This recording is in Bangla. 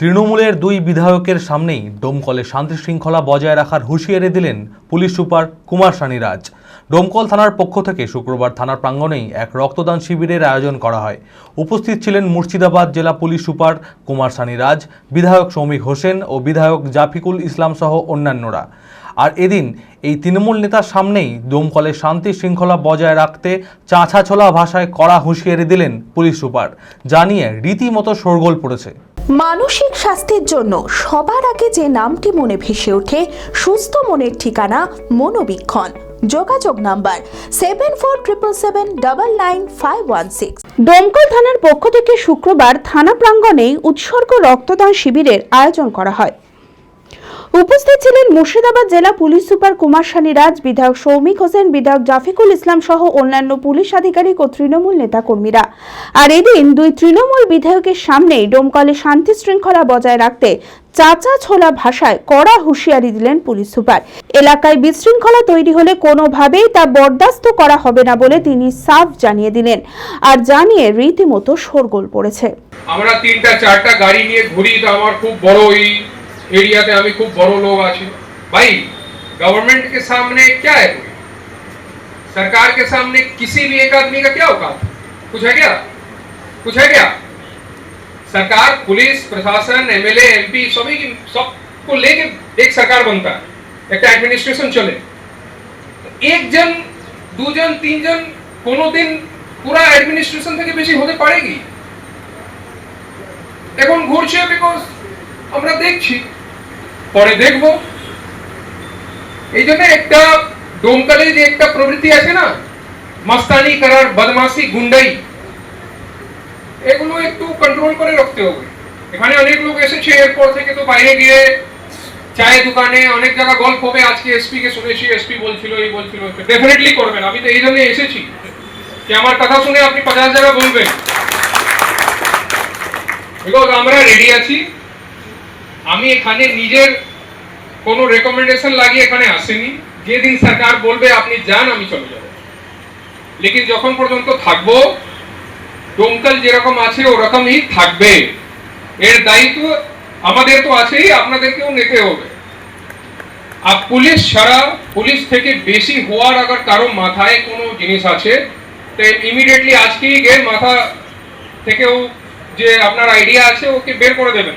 তৃণমূলের দুই বিধায়কের সামনেই ডোমকলে শান্তি শৃঙ্খলা বজায় রাখার হুঁশিয়ারি দিলেন পুলিশ সুপার কুমার সানি রাজ ডোমকল থানার পক্ষ থেকে শুক্রবার থানার প্রাঙ্গণেই এক রক্তদান শিবিরের আয়োজন করা হয়। উপস্থিত ছিলেন মুর্শিদাবাদ জেলা পুলিশ সুপার কুমার সানি রাজ বিধায়ক সৌমিক হোসেন ও বিধায়ক জাফিকুল ইসলাম সহ অন্যান্যরা। আর এদিন এই তৃণমূল নেতার সামনেই দমকলে শান্তি শৃঙ্খলা বজায় রাখতে চাঁছাছোলা ভাষায় কড়া হুঁশিয়ারি দিলেন পুলিশ সুপার। জানিয়ে রীতিমতো শোরগোল পড়েছে। মানসিক স্বাস্থ্যের জন্য সবার আগে যে নামটি মনে ভেসে ওঠে, সুস্থ মনের ঠিকানা মনোবীক্ষণ। যোগাযোগ number seven four triple seven double nine five one six Domkal থানার পক্ষ থেকে শুক্রবার থানা প্রাঙ্গনে উৎসর্গ রক্তদান শিবিরের আয়োজন করা হয়। উপস্থিত ছিলেন মুর্শিদাবাদ জেলা পুলিশ সুপার কুমার সানি রাজ, বিধায়ক সৌমিক হোসেন, বিধায়ক জাফিকুল ইসলাম সহ অন্যান্য পুলিশ আধিকারিক ও তৃণমূল নেতাকর্মীরা। আর এদিন দুই তৃণমূল বিধায়কের সামনেই ডোমকলে শান্তি শৃঙ্খলা বজায় রাখতে চাচা ছোলা ভাষায় কড়া হুঁশিয়ারি দিলেন পুলিশ সুপার। এলাকায় বিশৃঙ্খলা তৈরি হলে কোনোভাবেই তা বরদাস্ত করা হবে না বলে তিনি সাফ জানিয়ে দিলেন। আর জানিয়ে রীতিমতো শোরগোল পড়েছে। আমরা তিনটা, চারটা গাড়ি নিয়ে ঘুরি তো আমার খুব বড় এই एरियाते আমি খুব বড় লোক আছে भाई गवर्नमेंट के सामने क्या है कोई सरकार के सामने किसी भी एक आदमी का क्या औकात है? कुछ है क्या कुछ है क्या सरकार पुलिस प्रशासन एमएलए एमपी सभी की सबको लेके एक सरकार बनता है একটা অ্যাডমিনিস্ট্রেশন চলে একজন দুজন তিনজন কোনোদিন পুরা অ্যাডমিনিস্ট্রেশন থেকে বেশি হতে পারে কি এখন ঘুরছে বিকজ আমরা দেখছি। পরে দেখব। এই জন্য একটা ডোমকালে যে একটা প্রবৃত্তি আছে না, মাস্তানি করার বদমাসি গুন্ডাই, এগুলো একটু কন্ট্রোল করে রাখতে হবে। এখানে অনেক লোক এসেছে, এরপর থেকে তো বাইরে গিয়ে চায়ের দোকানে অনেক জায়গা গল্প হবে। আজকে এসপি কে শুনেছি, এসপি বলছিল, এই বলছিল ডেফিনেটলি করবেন। আমি তো এই জন্য এসেছি যে আমার কথা শুনে আপনি পঞ্চাশ জায়গা বলবেন। বিকজ আমরা রেডি আছি। আমি এখানে নিজের কোনো রেকমেন্ডেশন লাগিয়ে এখানে আসিনি। যেদিন সরকার বলবে, আপনি যান, আমি চলে যাব। লেকিন যখন পর্যন্ত থাকব ডোমকল যেরকম আছে, ওরকমই থাকবে। এর দায়িত্ব আমাদের তো আছেই, আপনাদেরকেও নিতে হবে। আর পুলিশ ছাড়া, পুলিশ থেকে বেশি হওয়ার আবার কারও মাথায় কোনো জিনিস আছে। তো ইমিডিয়েটলি আজকেই গিয়ে মাথা থেকেও যে আপনার আইডিয়া আছে, ওকে বের করে দেবেন।